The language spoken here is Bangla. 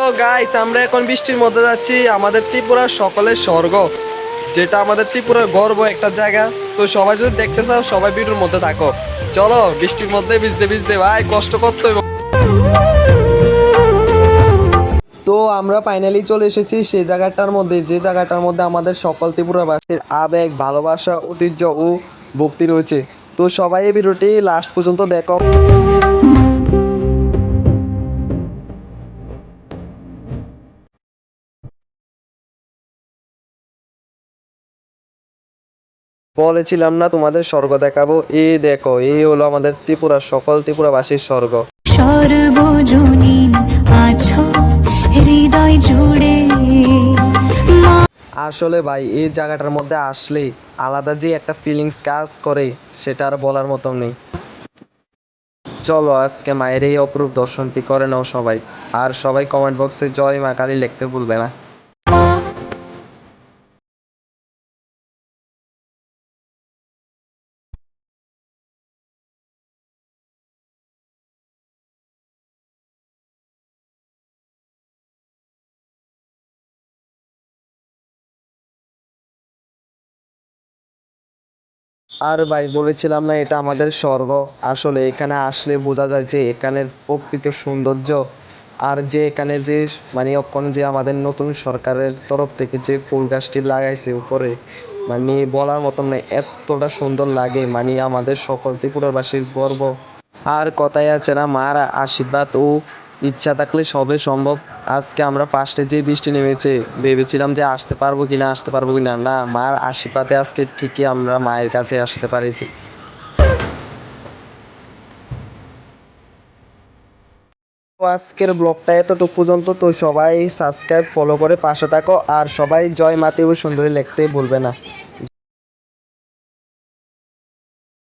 হ্যালো গাইস আমরা এখন বৃষ্টির মধ্যে যাচ্ছি। আমাদের ত্রিপুরার সকলের স্বর্গ, যেটা আমাদের ত্রিপুরার গর্ব একটা জায়গা। তো সবাই যদি দেখতে চাও, সবাই ভিডিওর মধ্যে থাকো। চলো, বৃষ্টির মধ্যে ভিজতে ভিজতে, ভাই, কষ্ট করতে। তো আমরা ফাইনালি চলে এসেছি সেই জায়গাটার মধ্যে, যে জায়গাটার মধ্যে আমাদের সকল ত্রিপুরাবাসীর আবেগ, ভালোবাসা, ঐতিহ্য ও ভক্তি রয়েছে। তো সবাই এই ভিডিওটি লাস্ট পর্যন্ত দেখো। বলেছিলাম না তোমাদের স্বর্গ দেখাবো। এই দেখো এই হলো আমাদের ত্রিপুরার সকল ত্রিপুরাবাসীর স্বর্গ। হৃদয় জুড়ে। আসলে ভাই এই জায়গাটার মধ্যে আসলে আলাদা যে একটা ফিলিংস কাজ করে সেটা আর বলার মতো নেই। চলো আজকে মায়ের এই অপরূপ দর্শনটি করে নাও সবাই। আর সবাই কমেন্ট বক্সে জয় মা কালী লিখতে ভুলবে না। আর ভাই বলেছিলাম না, এটা আমাদের স্বর্গ। আসলে এখানে আসলে বোঝা যায় যে এখানের প্রকৃত সৌন্দর্য আর যে এখানে যে মানে এখন যে আমাদের নতুন সরকারের তরফ থেকে যে ফুল গাছটি লাগাইছে উপরে মানে বলার মতন না, এতটা সুন্দর লাগে মানে আমাদের সকল ত্রিপুরাবাসীর গর্ব। আর কথায় আছে না, মার আশীর্বাদ ও ইচ্ছা থাকলে সবে সম্ভব। আজকে আমরা ফার্স্টে যে বৃষ্টি নেমেছে, ভেবেছিলাম যে আসতে পারব কিনা, আসতে পারব কিনা। না, মার আশীর্বাদে আজকে ঠিকই আমরা মায়ের কাছে আসতে পারিছি। আজকের ব্লগটা এতটুকু পর্যন্ত। তো সবাই সাবস্ক্রাইব ফলো করে পাশে থাকো। আর সবাই জয় মাতে ও সুন্দরী লিখতে ভুলবে না।